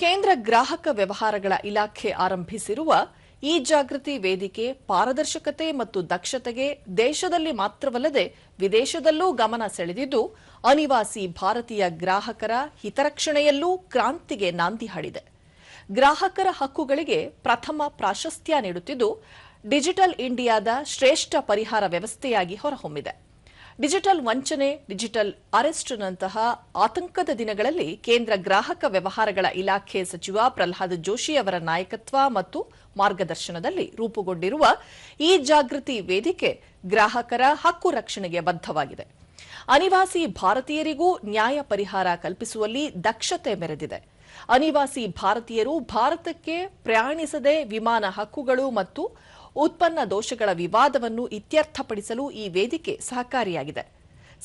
ಕೇಂದ್ರ ಗ್ರಾಹಕ ವ್ಯವಹಾರಗಳ ಇಲಾಖೆ ಆರಂಭಿಸಿರುವ ಈ ಜಾಗೃತಿ ವೇದಿಕೆ ಪಾರದರ್ಶಕತೆ ಮತ್ತು ದಕ್ಷತೆಗೆ ದೇಶದಲ್ಲಿ ಮಾತ್ರವಲ್ಲದೆ ವಿದೇಶದಲ್ಲೂ ಗಮನ ಸೆಳೆದಿದ್ದು, ಅನಿವಾಸಿ ಭಾರತೀಯ ಗ್ರಾಹಕರ ಹಿತರಕ್ಷಣೆಯಲ್ಲೂ ಕ್ರಾಂತಿಗೆ ನಾಂದಿ ಹಾಡಿದೆ. ಗ್ರಾಹಕರ ಹಕ್ಕುಗಳಿಗೆ ಪ್ರಥಮ ಪ್ರಾಶಸ್ತ್ಯ ನೀಡುತ್ತಿದ್ದು, ಡಿಜಿಟಲ್ ಇಂಡಿಯಾದ ಶ್ರೇಷ್ಠ ಪರಿಹಾರ ವ್ಯವಸ್ಥೆಯಾಗಿ ಹೊರಹೊಮ್ಮಿದೆ. ಡಿಜಿಟಲ್ ವಂಚನೆ, ಡಿಜಿಟಲ್ ಅರೆಸ್ಟ್ನಂತಹ ಆತಂಕದ ದಿನಗಳಲ್ಲಿ ಕೇಂದ್ರ ಗ್ರಾಹಕ ವ್ಯವಹಾರಗಳ ಇಲಾಖೆ ಸಚಿವ ಪ್ರಹ್ಲಾದ್ ಜೋಶಿ ಅವರ ನಾಯಕತ್ವ ಮತ್ತು ಮಾರ್ಗದರ್ಶನದಲ್ಲಿ ರೂಪುಗೊಂಡಿರುವ ಈ ಜಾಗೃತಿ ವೇದಿಕೆ ಗ್ರಾಹಕರ ಹಕ್ಕು ರಕ್ಷಣೆಗೆ ಬದ್ಧವಾಗಿದೆ. ಅನಿವಾಸಿ ಭಾರತೀಯರಿಗೂ ನ್ಯಾಯ ಪರಿಹಾರ ಕಲ್ಪಿಸುವಲ್ಲಿ ದಕ್ಷತೆ ಮೆರೆದಿದೆ. ಅನಿವಾಸಿ ಭಾರತೀಯರು ಭಾರತಕ್ಕೆ ಪ್ರಯಾಣಿಸದೆ ವಿಮಾನ ಹಕ್ಕುಗಳು ಮತ್ತು ಉತ್ಪನ್ನ ದೋಷಗಳ ವಿವಾದವನ್ನು ಇತ್ಯರ್ಥಪಡಿಸಲು ಈ ವೇದಿಕೆ ಸಹಕಾರಿಯಾಗಿದೆ.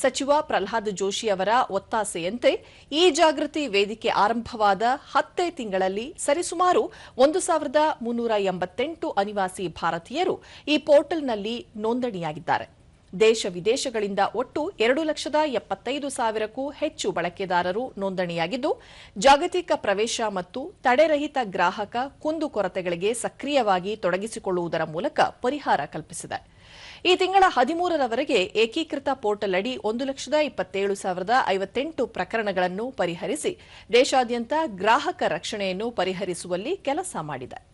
ಸಚಿವ ಪ್ರಹ್ಲಾದ್ ಜೋಶಿ ಅವರ ಒತ್ತಾಸೆಯಂತೆ ಈ ಜಾಗೃತಿ ವೇದಿಕೆ ಆರಂಭವಾದ ಹತ್ತೇ ತಿಂಗಳಲ್ಲಿ ಸರಿಸುಮಾರು ಒಂದು ಸಾವಿರದ ಮುನ್ನೂರ ಎಂಬತ್ತೆಂಟು ಅನಿವಾಸಿ ಭಾರತೀಯರು ಈ ಪೋರ್ಟಲ್ನಲ್ಲಿ ನೋಂದಣಿಯಾಗಿದ್ದಾರೆ. ದೇಶ ವಿದೇಶಗಳಿಂದ ಒಟ್ಟು ಎರಡು ಲಕ್ಷದ ಎಪ್ಪತ್ತೈದು ಸಾವಿರಕ್ಕೂ ಹೆಚ್ಚು ಬಳಕೆದಾರರು ನೋಂದಣಿಯಾಗಿದ್ದು, ಜಾಗತಿಕ ಪ್ರವೇಶ ಮತ್ತು ತಡೆರಹಿತ ಗ್ರಾಹಕ ಕುಂದುಕೊರತೆಗಳಿಗೆ ಸಕ್ರಿಯವಾಗಿ ತೊಡಗಿಸಿಕೊಳ್ಳುವುದರ ಮೂಲಕ ಪರಿಹಾರ ಕಲ್ಪಿಸಿದೆ. ಈ ತಿಂಗಳ ಹದಿಮೂರರವರೆಗೆ ಏಕೀಕೃತ ಪೋರ್ಟಲ್ ಅಡಿ ಒಂದು ಲಕ್ಷದ ಇಪ್ಪತ್ತೇಳು ಸಾವಿರದ ಐವತ್ತೆಂಟು ಪ್ರಕರಣಗಳನ್ನು ಪರಿಹರಿಸಿ, ದೇಶಾದ್ಯಂತ ಗ್ರಾಹಕ ರಕ್ಷಣೆಯನ್ನು ಪರಿಹರಿಸುವಲ್ಲಿ ಕೆಲಸ ಮಾಡಿದೆ.